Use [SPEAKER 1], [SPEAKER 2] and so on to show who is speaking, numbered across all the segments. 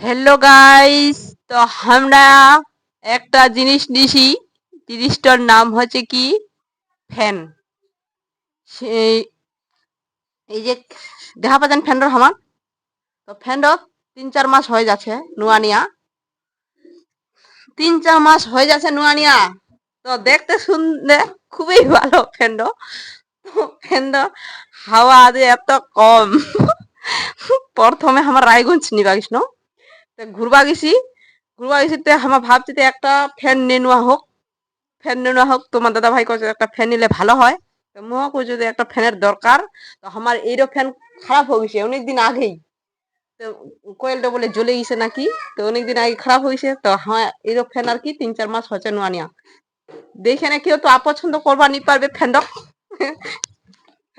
[SPEAKER 1] Hello guys তো আমরা একটা জিনিস নিছি। জিনিসটার নাম হচ্ছে কি? ফ্যান। সেই এই যে দেখা পাচ্ছেন ফ্যানটার আমার তো ফ্যানটা তিন চার মাস হয়ে যাচ্ছে নুয়া নিয়া। তিন চার মাস হয়ে যাচ্ছে নুয়া নিয়া। তো দেখতে শুনতে খুবই ভালো ফ্যানটা। তো ফ্যানটা হাওয়া আদে এত কম। প্রথমে আমার রায়গঞ্জ নিবা কৃষ্ণ ঘুরবা গেছি। ঘুরবা গেছি তে আমার ভাবছি একটা ফ্যান নিয়ে নেওয়া হোক। ফ্যান নিয়ে নেওয়া হোক, তোমার দাদা ভাই কছে একটা ফ্যান নিলে ভালো হয়। তো মহা কই যদি একটা ফ্যানের দরকার। তো আমার এইরো ফ্যান খারাপ হয়ে গেছে অনেকদিন আগেই। তো কোয়েলটা বলে জ্বলে গেছে নাকি? তো অনেকদিন আগে খারাপ হয়েছে তো হ্যাঁ এইরো ফ্যান আর কি তিন চার মাস হচ্ছে নোয়া নিয়া দেখে না কেউ তো অপছন্দ করবা নি পারবে ফ্যানডক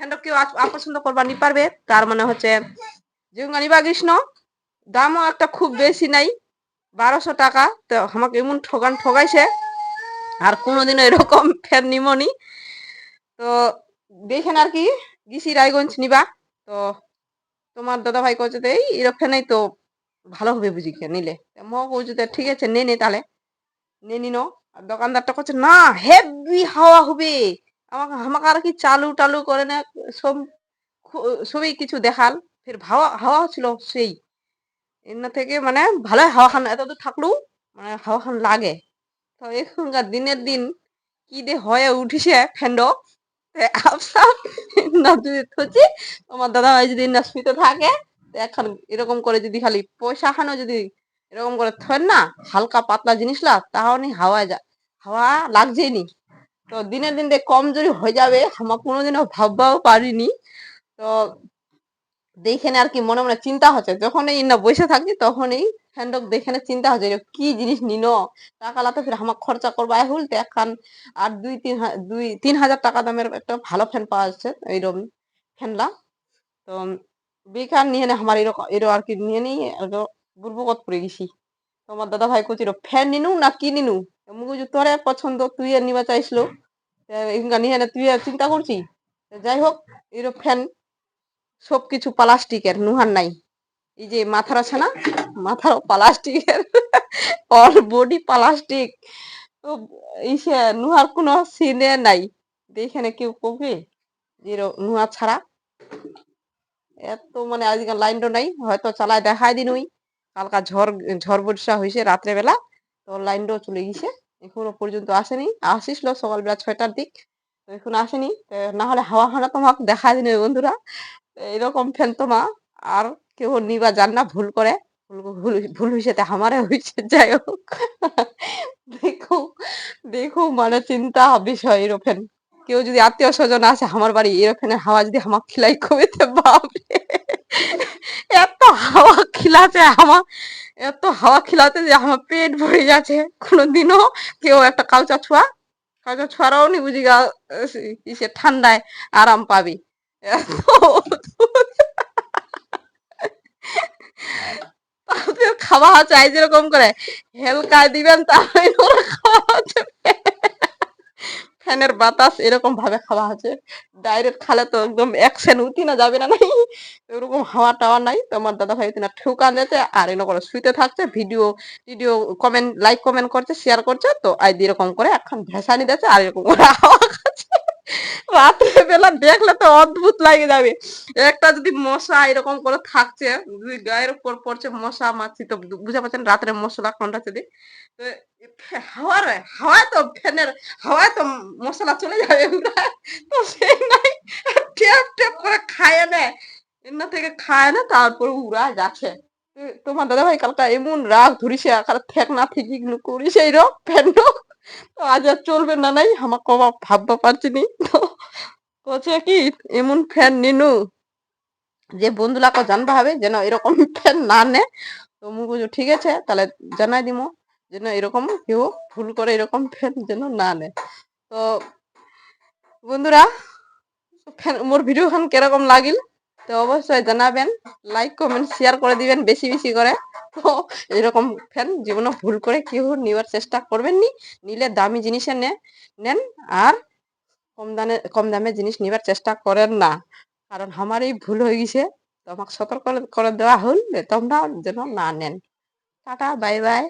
[SPEAKER 1] ফ্যানডক কেউ আপ- অপছন্দ করবা নি পারবে। তার মানে হচ্ছে যেগুলো নিবা কৃষ্ণ। দামও একটা খুব বেশি নাই, বারোশো টাকা। তো আমাকে এমন ঠগান ঠগাইছে, আর কোনোদিনও এরকম ফ্যান নিমনি। তো দেখেন আর কি, গিসি রায়গঞ্জ নিবা। তো তোমার দাদা ভাই কচ্ছে তো এই এরকম ফ্যানেই তো ভালো হবে বুঝি কে, নিলে। মো কচ্ছে তো ঠিক আছে, নে নে তাহলে। নে নিনো আর দোকানদারটা করছে না হেভি হাওয়া হবে। আমাকে আমাকে আর কি চালু টালু করে না, সব সবই কিছু দেখাল। ফের হাওয়া হাওয়া ছিল সেই এর থেকে মানে ভালো হাওয়া খান এত থাকলেও মানে হাওয়া খান লাগে। তো এখনকার দিনের দিন কি দে হয়ে উঠিছে ফ্যান্ড না যদি থুচি তোমার দাদা ভাই যদি না শুইতে থাকে এখন এরকম করে যদি খালি পয়সা খানো যদি এরকম করে থন না, হালকা পাতলা জিনিস জিনিসলা তাহলে হাওয়ায় যা, হাওয়া লাগছেই নি। তো দিনের দিন কমজোরি হয়ে যাবে, আমার কোনোদিনও ভাববাও পারিনি। তো দেখে আর কি, মনে মনে চিন্তা হচ্ছে। যখন এই না বসে থাকি তখনই ফ্যান্ডক দেখে না, চিন্তা হচ্ছে কি জিনিস নিন? টাকা লাতে ফির আমার খরচা করবা। হুল তো এখন আর দুই, তিন দুই, তিন হাজার টাকা দামের একটা ভালো ফ্যান পাওয়া যাচ্ছে, এইরকম ফ্যানলা তো বেকার নিয়ে নে, আমার এরকম এরকম আর কি নিয়ে নিই বুলবুকত পড়ে গেছি। তোমার দাদা ভাই কচির ফ্যান নিনু না কি নিনু? যে তোরে পছন্দ, তুই নিবা চাইছিল নিয়ে তুই চিন্তা করছি যাই হোক এরকম ফ্যান সবকিছু প্লাস্টিকের, নুহার নাই। এই যে মাথার আছে না, মাথারও প্লাস্টিকের, অল বডি প্লাস্টিক। তো ইসে নুহার কোনো সিনে নাই। দেখে না কেউ কবে নুহা ছাড়া। এত মানে আজকাল লাইনটা নাই, হয়তো চালায় দেখাই দিন ওই। কালকা ঝড় ঝড় বর্ষা হয়েছে রাত্রে বেলা তো লাইনটাও চলে গেছে। এখনও পর্যন্ত আসেনি। আসিছিল সকালবেলা ছয়টার দিক, তো এখন আসেনি। না হলে হাওয়া হানা তোমাকে দেখা দিন বন্ধুরা। এরকম ফ্যান তোমা আর কেউ নিবা জান না, ভুল করে। ভুল ভুল হয়েছে আমারে হয়েছে যাই হোক। দেখো দেখো মানে চিন্তা বিষয় এরোফেন। কেউ যদি আত্মীয় স্বজন আসে আমার বাড়ি, এরোফেনের হাওয়া যদি আমার খিলাই কবিতে বাপরে। এত হাওয়া খিলাতে আমার, এত হাওয়া খিলাতে যে আমার পেট ভরে যাচ্ছে। কোনোদিনও কেউ একটা কালচা ছোঁয়া, কালচা ছোঁয়ারাও নি বুঝি গা ঠান্ডায় আরাম পাবি। খাওয়া চাই যেরকম করে। হেলকায় দিবেন তাহলে ফ্যানের বাতাস এরকম ভাবে খাওয়া হচ্ছে। ডাইরেক্ট খালে তো একদম অ্যাকশন উঠি না, যাবে না, নাই। এরকম হাওয়া টাওয়া নাই। তো আমার দাদা ভাই তিনা ঠুকান দিতে আর এরকম করে শুইতে থাকছে, video video comment, like comment করছে শেয়ার করছে। তো আই এরকম করে এখন ভেসানি দিচ্ছে আর এরকম করে হাওয়া খাচ্ছে। বেলা দেখলে তো অদ্ভুত লাগে যাবে। একটা যদি মশা এরকম করে থাকছে গায়ের উপর পড়ছে মশা মাছি তো বুঝতে পারছেন, রাত্রে মশলা কোনটা যদি হাওয়ার তো ফ্যানের, হাওয়ায় তো মশলা চলে যাবে। তো নাই টেপ টেপ করে খায় নেয় এমনা থেকে খায় না, তারপর উড়া যাচ্ছে। তোমার দাদা ভাই কালকা এমন রাগ ধরিছে, আকার ঠেক না ঠিক ইগনু করি সেই ফ্যান তো আজ আর চলবে না নাই, আমার কবা ভাববা পারছি নি। তো বলছে কি, এমন ফ্যান নিনু যে বন্ধুলাকে জানবা হবে যেন এরকম ফ্যান না নে। তো মু বলছো ঠিক আছে, তাহলে জানাই দিমু যেন এরকম কেউ ভুল করে এরকম ফ্যান যেন না নেয় তো বন্ধুরা ফ্যান মোর ভিডিও খান কীরকম লাগিল? তো অবশ্যই জানাবেন লাইক কমেন্ট শেয়ার করে দিবেন বেশি বেশি করে। তো এরকম ফ্যান জীবনে ভুল করে কেউ নেওয়ার চেষ্টা করবেন নি নিলে দামি জিনিসে নেন আর কম দামে কম দামে জিনিস নেবার চেষ্টা করেন না। কারণ আমার এই ভুল হয়ে গেছে, তোমাকে সতর্ক করে দেওয়া হল তোমরা যেন না নেন। Ta-ta, bye bye.